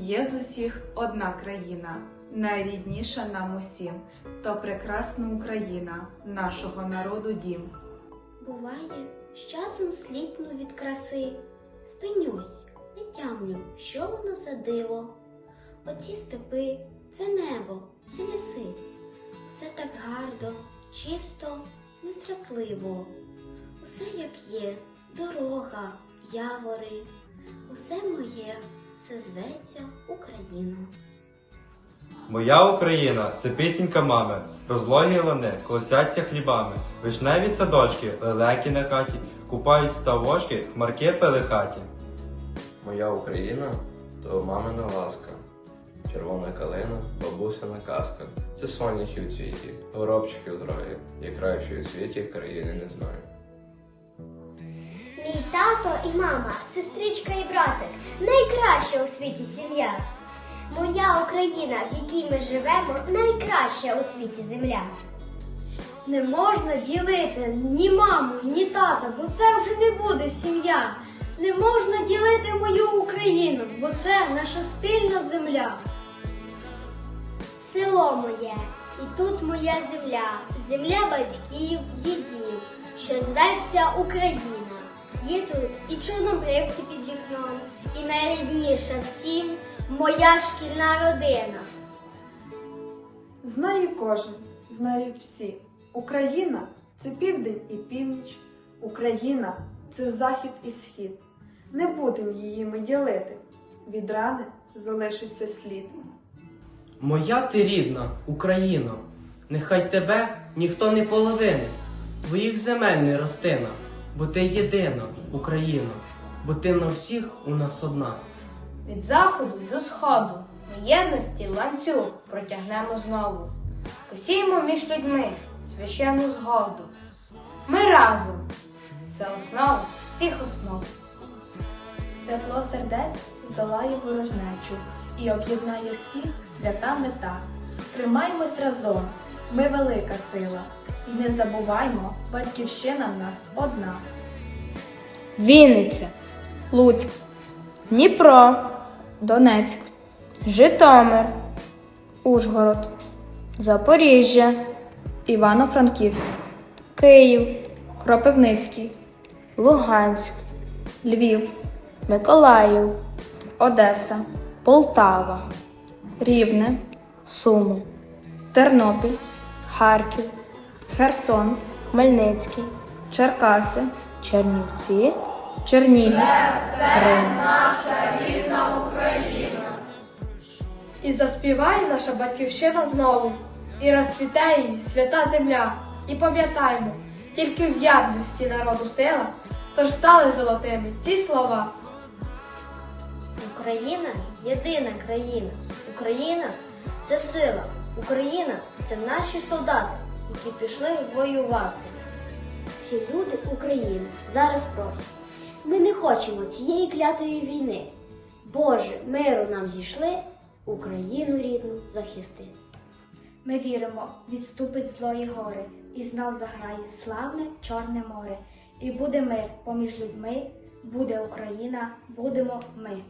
Є з усіх одна країна, найрідніша нам усім, то прекрасна Україна, нашого народу дім. Буває, з часом сліпну від краси, спинюсь, не тямлю, що воно за диво. Оці степи, це небо, це ліси. Все так гарно, чисто, нестрахливо. Усе як є, дорога, явори, усе моє, все зветься Україна. Моя Україна це пісенька мами, розлогі лани, колосяться хлібами, вишневі садочки, лелеки на хаті, купають ставочки, хмарки пелихаті. Моя Україна то мамина ласка, червона калина, бабусина казка. Це соняхи у цвіті, горобчики у дрові, я кращої у світі країни не знаю. Тато і мама, сестричка і братик найкраща у світі сім'я. Моя Україна, в якій ми живемо, найкраща у світі земля. Не можна ділити ні маму, ні тата, бо це вже не буде сім'я. Не можна ділити мою Україну, бо це наша спільна земля. Село моє, і тут моя земля, земля батьків, дідів, що зветься Україна. Є тут і чорнобривці під вікном, і найрідніша всім моя шкільна родина. Знає кожен, знають всі. Україна це південь і північ. Україна це захід і схід. Не будемо її ми ділити. Від рани залишиться слід. Моя ти рідна, Україно, нехай тебе ніхто не половинить, твоїх земель не ростина, бо ти єдина, Україна, бо ти на всіх у нас одна. Від заходу до сходу ми єдності ланцюг протягнемо знову. Посіємо між людьми священну згоду. Ми разом. Це основа всіх основ. Тепло сердець здолає ворожнечу і об'єднає всіх свята мета. Тримаймось разом, ми велика сила, і не забуваймо, батьківщина в нас одна. Вінниця, Луцьк, Дніпро, Донецьк, Житомир, Ужгород, Запоріжжя, Івано-Франківськ, Київ, Кропивницький, Луганськ, Львів, Миколаїв, Одеса, Полтава, Рівне, Суми, Тернопіль, Харків, Херсон, Хмельницький, Черкаси, Чернівці, Чернігів, Крим. І заспіває наша батьківщина знову, і розцвіте її свята земля. І пам'ятаймо, тільки в єдності народу сила, тож стали золотими ці слова. Україна єдина країна. Україна це сила. Україна це наші солдати, які пішли воювати. Всі люди України зараз просять. Ми не хочемо цієї клятої війни. Боже, миру нам зійшли, Україну рідну захисти. Ми віримо, відступить злої гори, і знов заграє славне Чорне море. І буде мир поміж людьми, буде Україна, будемо ми.